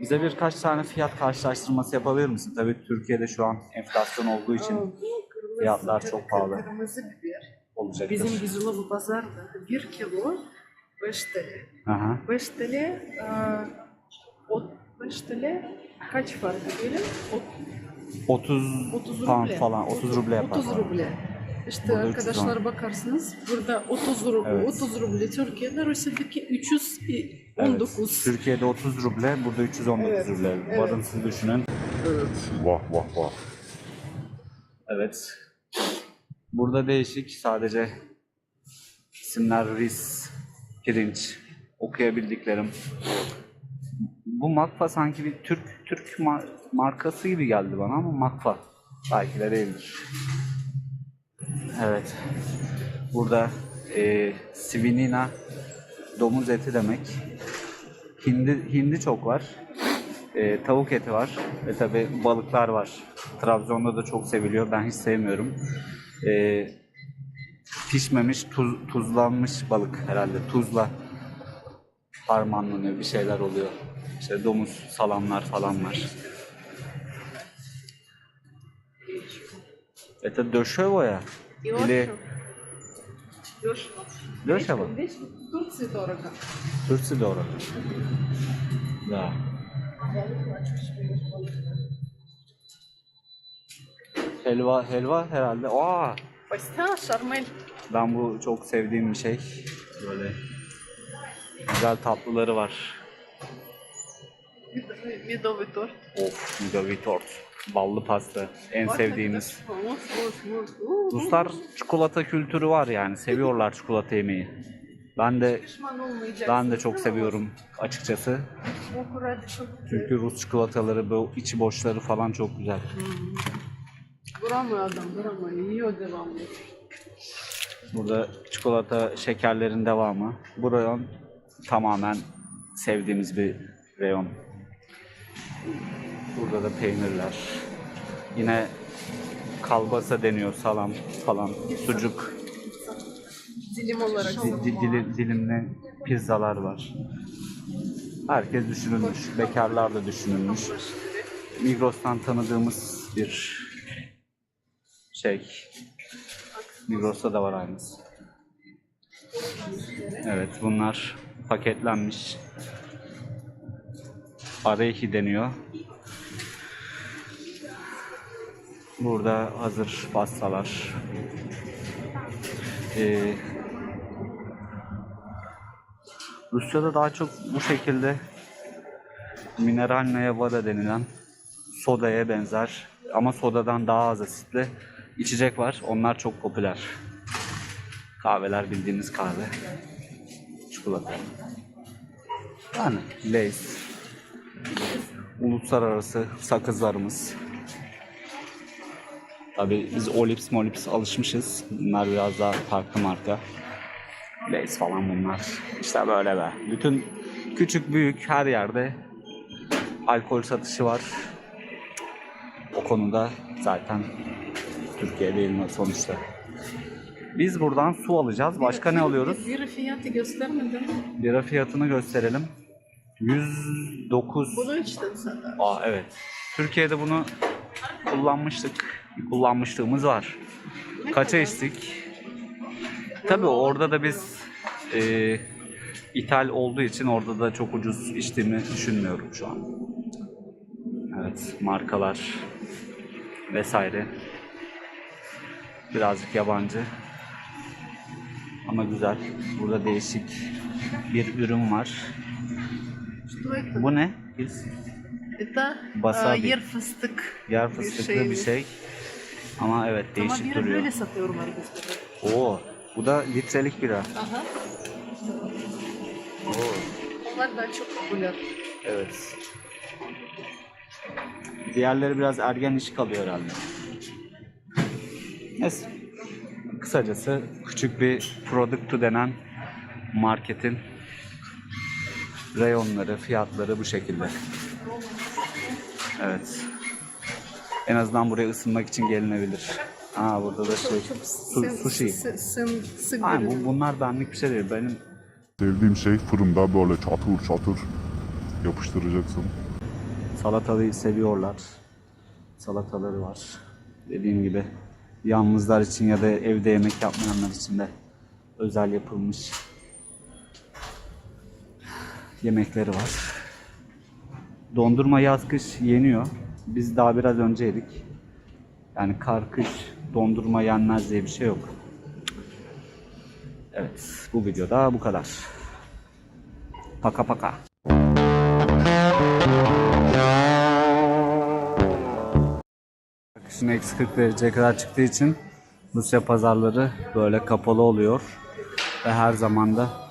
Bize birkaç tane fiyat karşılaştırması yapabilir misin? Tabii Türkiye'de şu an enflasyon olduğu için kırmızı, fiyatlar çok pahalı. Kırmızı biber. olacaktır. Bizim Güzulova pazarda 1 kilo 5 TL. Aha. 5 TL, aa, o 5 TL kaç farkı böyle? O- 30, 30 pound ruble. falan, 30 ruble yapar. 30 ruble. İşte Burada arkadaşlar bakarsınız burada 30 ruble, Evet. 30 ruble Türkiye'de Rusya'daki Evet. 319. Türkiye'de 30 ruble, burada 319 Evet, ruble. evet. Varın siz düşünün. Vah vah vah. Evet. Burada değişik sadece isimler ris, pirinç, okuyabildiklerim. Bu makfa sanki bir Türk Türk ma- markası gibi geldi bana ama makfa. Belki de değildir. Evet. Burada e, svinina domuz eti demek. Hindi, hindi çok var. E, tavuk eti var. Ve tabi balıklar var. Trabzon'da da çok seviliyor. Ben hiç sevmiyorum. E, pişmemiş, tuz, tuzlanmış balık herhalde. Tuzla harmanlanıyor. Bir şeyler oluyor. İşte domuz, salamlar falan var. Это дешево я? Или Дешево. дешево? Здесь в Турции дорого. Турция дорого. Да. Helva, helva herhalde. Aa, Пастя, шармель. ben bu çok sevdiğim bir şey. Böyle güzel tatlıları var. Midový tort. Of midový tort. Ballı pasta. En sevdiğimiz. Ruslar çikolata kültürü var yani. Seviyorlar çikolata yemeği. Ben de ben de çok seviyorum açıkçası. Çünkü Rus çikolataları bu içi boşları falan çok güzel. Duramıyor adam, duramıyor. Yiyor devamlı. Burada çikolata şekerlerin devamı. Bu rayon tamamen sevdiğimiz bir reyon. Burada da peynirler. Yine kalbasa deniyor salam falan. Sucuk, Dilim olarak. di- di- dili- dilimli pizzalar var. Herkes düşünülmüş. Bekarlar da düşünülmüş. Migros'tan tanıdığımız bir şey. Migros'ta da var aynısı. Evet bunlar paketlenmiş. Arehi deniyor. Burada hazır pastalar. Ee, Rusya'da daha çok bu şekilde mineral meyvada denilen sodaya benzer ama sodadan daha az asitli içecek var. Onlar çok popüler. Kahveler bildiğiniz kahve. Çikolata. Yani Lay's. Uluslararası sakızlarımız. Tabi biz Olips Molips alışmışız. Bunlar biraz daha farklı marka. Lay's falan bunlar. İşte böyle be. Bütün küçük büyük her yerde alkol satışı var. O konuda zaten Türkiye değil mi sonuçta. Biz buradan su alacağız. Başka ne alıyoruz? Bir fiyatı göstermedin. Bira fiyatını gösterelim. 109. Bunu içtin sen. Aa evet. Türkiye'de bunu kullanmıştık. Kullanmışlığımız var. Kaça içtik? Tabii orada da biz e, ithal olduğu için orada da çok ucuz içtiğimi düşünmüyorum şu an. Evet, markalar vesaire. Birazcık yabancı. Ama güzel. Burada değişik bir ürün var. Что это? Bu ne? Biz Это Wasabi. e, yer fıstık. yer fıstıklı bir şey. Ama evet Ama değişik biri duruyor. böyle satıyorlar bizde. Oo, bu da litrelik bira. Aha. Oo, Onlar da çok popüler. evet. Diğerleri biraz ergen iş kalıyor herhalde. Neyse. Kısacası küçük bir produktu denen marketin reyonları, fiyatları bu şekilde. Evet. En azından buraya ısınmak için gelinebilir. Aa burada da şey, Çok su, sushi. ürün. bu, bunlar benlik bir şey değil. Benim Sevdiğim şey fırında böyle çatır çatır yapıştıracaksın. Salatalıyı seviyorlar. Salataları var. Dediğim gibi yalnızlar için ya da evde yemek yapmayanlar için de özel yapılmış yemekleri var. Dondurma yaz kış yeniyor. Biz daha biraz önce yedik. Yani kar kış dondurma yenmez diye bir şey yok. Evet bu videoda bu kadar. Paka paka. Kışın eksi 40 dereceye kadar çıktığı için Rusya pazarları böyle kapalı oluyor. Ve her zaman da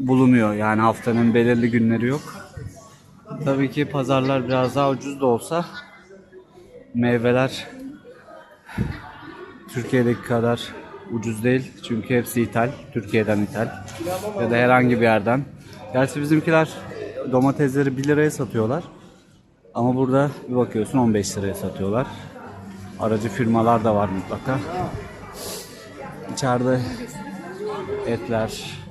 bulunuyor. Yani haftanın belirli günleri yok. Tabii ki pazarlar biraz daha ucuz da olsa meyveler Türkiye'deki kadar ucuz değil. Çünkü hepsi ithal. Türkiye'den ithal. Ya da herhangi bir yerden. Gerçi bizimkiler domatesleri 1 liraya satıyorlar. Ama burada bir bakıyorsun 15 liraya satıyorlar. Aracı firmalar da var mutlaka. İçeride etler,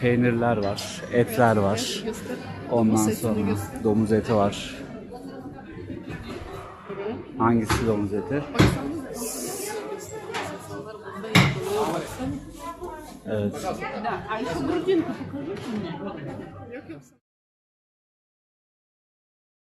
peynirler var, etler var. Göster. Ondan Domuz etini sonra göster. domuz eti var. Hangisi domuz eti? Baksana. İnsanlar burada yapılıyor. Baksana. Evet. Да, а еще грудинку покажите мне. Yok yok.